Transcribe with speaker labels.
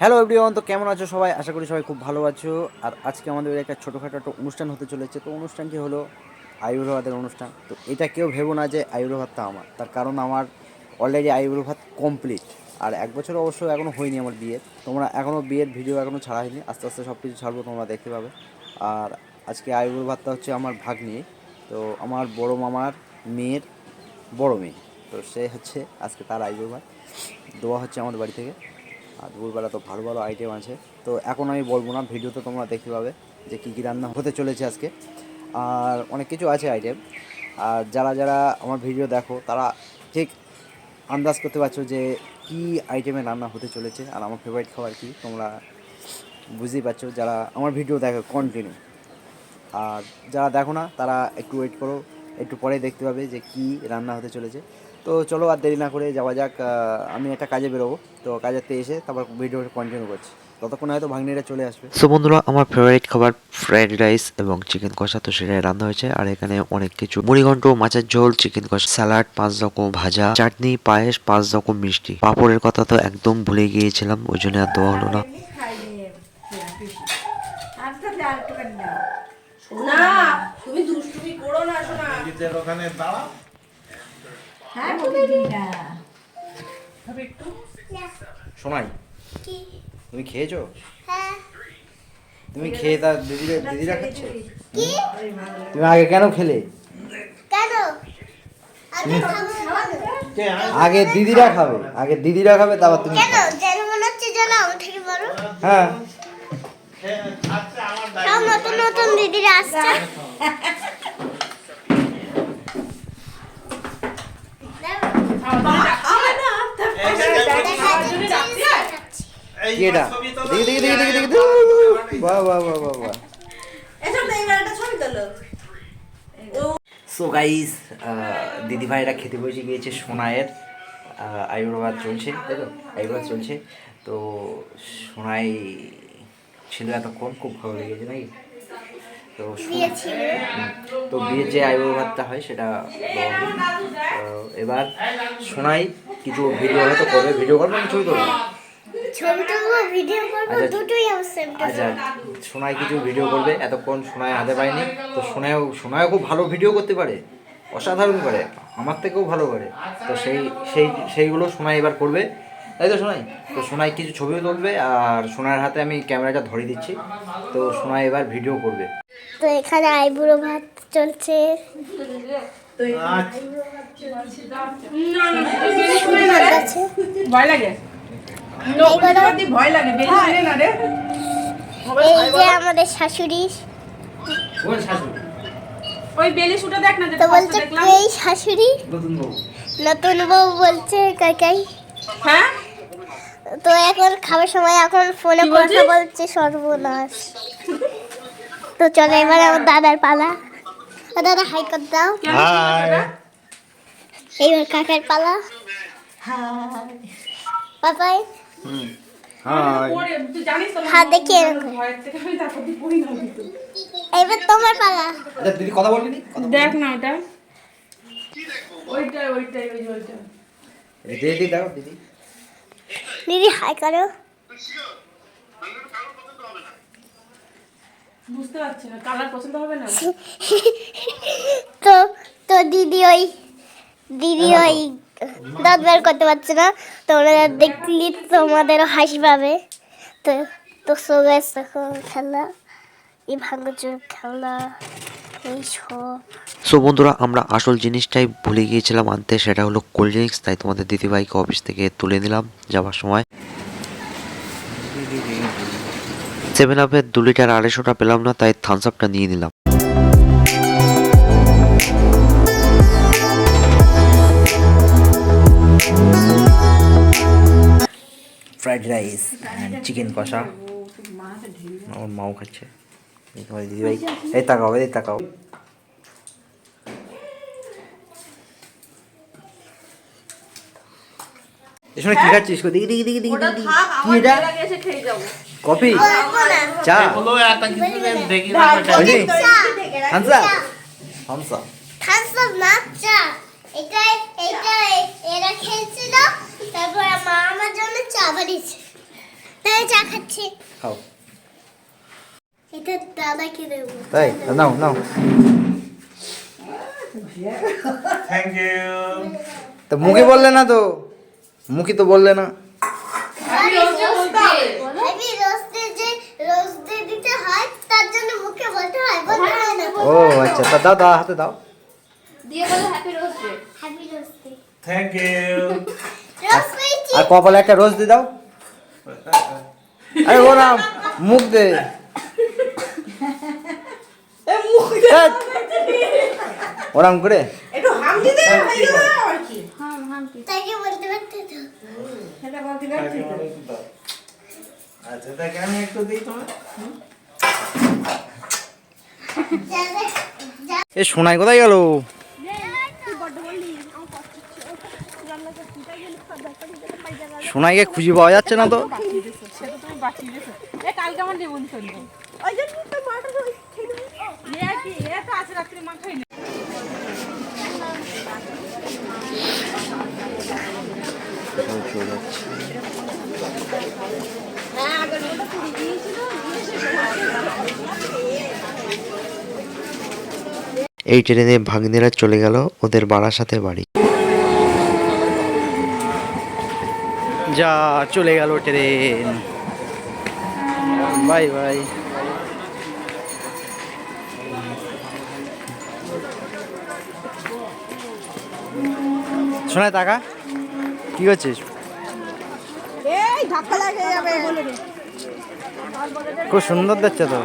Speaker 1: Hello everyone তো কেমন আছো সবাই? আশা করি সবাই খুব ভালো আছো। আর আজকে আমাদের একটা ছোটোখাটো একটা অনুষ্ঠান হতে চলেছে। তো অনুষ্ঠানটি হলো আয়ুর্ভাতের অনুষ্ঠান। তো এটা কেউ ভেবো না যে আয়ুর্ভাতটা আমার। তার কারণ আমার অলরেডি আয়ুর্ভাত কমপ্লিট আর এক বছর অবশ্য এখনও হয়নি আমার বিয়ের তোমরা এখনও বিয়ের ভিডিও এখনও ছাড়া হয়নি। আস্তে আস্তে সব কিছু ছাড়বো, তোমরা দেখতে পাবে। আর আজকে আয়ুর্ভাতটা হচ্ছে আমার ভাগ্নি। তো আমার বড় মামার মেয়ের বড় মেয়ে। তো সে হচ্ছে আজকে তার আয়ুর্ভাত দোয়া হচ্ছে আমাদের বাড়ি থেকে। আর দুপুরবেলা তো ভালো ভালো আইটেম আছে। তো এখন আমি বলব না ভিডিওতে তোমরা দেখতে পাবে যে কী কী রান্না হতে চলেছে আজকে। আর অনেক কিছু আছে আইটেম আর যারা যারা আমার ভিডিও দেখো, তারা ঠিক আন্দাজ করতে পারছ যে কী আইটেমে রান্না হতে চলেছে আর আমার ফেভারিট খাবার কী, তোমরা বুঝতেই পারছ যারা আমার ভিডিও দেখো কন্টিনিউ আর যারা দেখো না, তারা একটু ওয়েট করো, একটু পরে দেখতে পাবে যে কী রান্না হতে চলেছে। তো চলো আর দেরি না করে যাওয়া যাক আমি একটা কাজে বেরোবো। তো কাজেতে এসে তারপর ভিডিও কন্টিনিউ করছি। ততক্ষণ হয়তো ভাগ্নিটা চলে আসবে।
Speaker 2: সো বন্ধুরা আমার ফেভারিট খাবার ফ্রাইড রাইস এবং চিকেন কষা তো সেটাই রান্না হয়েছে। আর এখানে অনেক কিছু। মুড়িঘণ্ট মাছের ঝোল চিকেন কষা স্যালাড পাঁচ রকম ভাজা চাটনি পায়েস পাঁচ রকম মিষ্টি। পাঁপড়ের কথা তো একদম ভুলে গিয়েছিলাম ওই জন্য আর দেওয়া হলো না।
Speaker 3: সোনা তুমি দুষ্টুমি করো না সোনা।
Speaker 4: ওখানে দাঁড়া।
Speaker 1: শোনাই তুমি খেয়েছো? তুমি খেয়ে তা দিদিরা দিদিরা খাচ্ছে? তুমি আগে কেন খেলে? আগে দিদিরা খাবে আগে দিদিরা খাবে তারপর তুমি
Speaker 5: মনে
Speaker 1: হ্যাঁ।
Speaker 4: আচ্ছা
Speaker 5: নতুন নতুন দিদিরা আসছে
Speaker 4: এই
Speaker 1: কি এটা দেখি দেখি দেখি দেখি দেখি বাহ বাহ বাহ বাহ বাহ সো গাইস দিদি ভাইরা খেতে বসে গিয়েছে সোনায়ের আয়ুর্বাদ চলছে তো আয়ুর্বাদ চলছে। তো সোনাই ছিল এতক্ষণ খুব ভালো লেগেছে নাকি? তো তো বিয়ের যে আয়ুর্বাদটা হয় সেটা। তো এবার শোনাই কিছু ভিডিও হয়তো করবে। ভিডিও করবে না ছবি করবে?
Speaker 5: তুলবো করব
Speaker 1: আচ্ছা। আচ্ছা সোনাই কিছু ভিডিও করবে এতক্ষণ সোনাই হাতে পায়নি। তো সোনাইও সোনাইও খুব ভালো ভিডিও করতে পারে। অসাধারণ করে আমার থেকেও ভালো করে। তো সেই সেই সেইগুলো সোনাই এবার করবে। তাই তো সোনাই? তো সোনাই কিছু ছবিও তুলবে আর সোনার হাতে আমি ক্যামেরাটা ধরিয়ে দিচ্ছি। তো সোনাই এবার ভিডিও করবে।
Speaker 5: তো এখানে আইবুড়ো ভাত চলছে।
Speaker 4: আচ্ছা,
Speaker 3: ভয় লাগে ভয় লাগে বেশি না রে
Speaker 5: এই যে আমাদের শাশুড়ি
Speaker 1: কোন শাশুড়ি
Speaker 3: ওই বেলি শুটা দেখ না
Speaker 5: তো বলছে এই শাশুড়ি
Speaker 1: নতুন বউ
Speaker 5: নতুন বউ বলছে কাকাই
Speaker 3: হ্যাঁ
Speaker 5: তো এখন খাবার সময় এখন ফোনে কথা বলছে সর্বনাশ। তো চলো এবার আমার দাদার পালা। দাদা হাই কর দাও।
Speaker 4: হাই
Speaker 5: এইবার কাকার পালা। পাপাই
Speaker 3: না কিন্তু
Speaker 5: এইবার তোমার পালা।
Speaker 1: আচ্ছা দিদি কথা বলবি নি? কথা
Speaker 3: দেখ না? ওটা। ওইটাই ওইটাই ওই যে ওইটা।
Speaker 1: দিদি দেখো দিদি।
Speaker 5: দিদি হাই করো।
Speaker 3: বুঝতে পারছি না কালার পছন্দ হবে না?
Speaker 5: তো তো দিদি ওই দিদি ওই দাঁত বের করতে পারছে না তোমরা দেখলি তোমাদেরও হাসি পাবে। তো তো সোগাস তখন খেলা এই ভাঙচুর খেলা এই সব।
Speaker 2: সো বন্ধুরা আমরা আসল জিনিসটাই ভুলে গিয়েছিলাম আনতে সেটা হলো কোল্ড ড্রিঙ্কস তাই তোমাদের দিদিভাইকে অফিস থেকে তুলে নিলাম যাওয়ার সময়। সেভেন আপের দু লিটার আড়াইশোটা পেলাম না তাই থামস আপটা নিয়ে নিলাম।
Speaker 1: ফ্রাইড রাইস চিকেন কষা আমার মাও খাচ্ছে। এই তোমার দিদি ভাই। এই তাকাও এই তাকাও। এসব কি খাচ্ছিস দেখি দেখি দেখি দেখি দেখি কি এটা?
Speaker 3: জায়গা এসে খেয়ে যাব।
Speaker 1: কফি? চা? হামসা
Speaker 5: না চা এটা এটা এরা খেলছিল তারপর মা আমার জন্য চা বানিয়েছে তাই চা খাচ্ছি।
Speaker 1: খাও।
Speaker 5: এটা দাদাকে দেবো?
Speaker 1: তাই? নাও নাও।
Speaker 4: থ্যাংক ইউ
Speaker 1: তো মুখে বললে না তো? মুখে তো বললে না।
Speaker 5: হয় তার জন্য মুখে বলতে হয় বলতে হয় না।
Speaker 1: ও আচ্ছা তা দাও দাও হাতে দাও।
Speaker 3: দিয়ে বলো হ্যাপি রোজ ডে
Speaker 5: হ্যাপি রোস্টে
Speaker 4: থ্যাংক ইউ
Speaker 1: আর কপালে একটা রোজ দিয়ে দাও। আরে ওরা মুখ দে। ওরম করে।
Speaker 3: একটু হাম দিতে ভাই আর কি?
Speaker 5: তাকে বলতে পারতে তো।
Speaker 3: সেটা বলতে পারছি
Speaker 4: আচ্ছা তাকে আমি একটু দিই তোমার।
Speaker 1: এ সোনাই কোথায় গেল? সোনাইকে খুঁজে পাওয়া যাচ্ছে না তো?
Speaker 3: সেটা তুমি এ কালকে আমার নিমন্ত্রণ ওই জন্য তো মাটা তো এ কি এ তো আজ রাত্রে মা খাইনি
Speaker 2: এই ট্রেনে ভাগ্নেরা চলে গেল ওদের বারাসাতে বাড়ি।
Speaker 1: যা চলে গেল ট্রেন। বাই বাই শোনায় টাকা কি করছিস?
Speaker 3: এই ধাক্কা লাগে যাবে
Speaker 1: খুব সুন্দর দেখছে তো।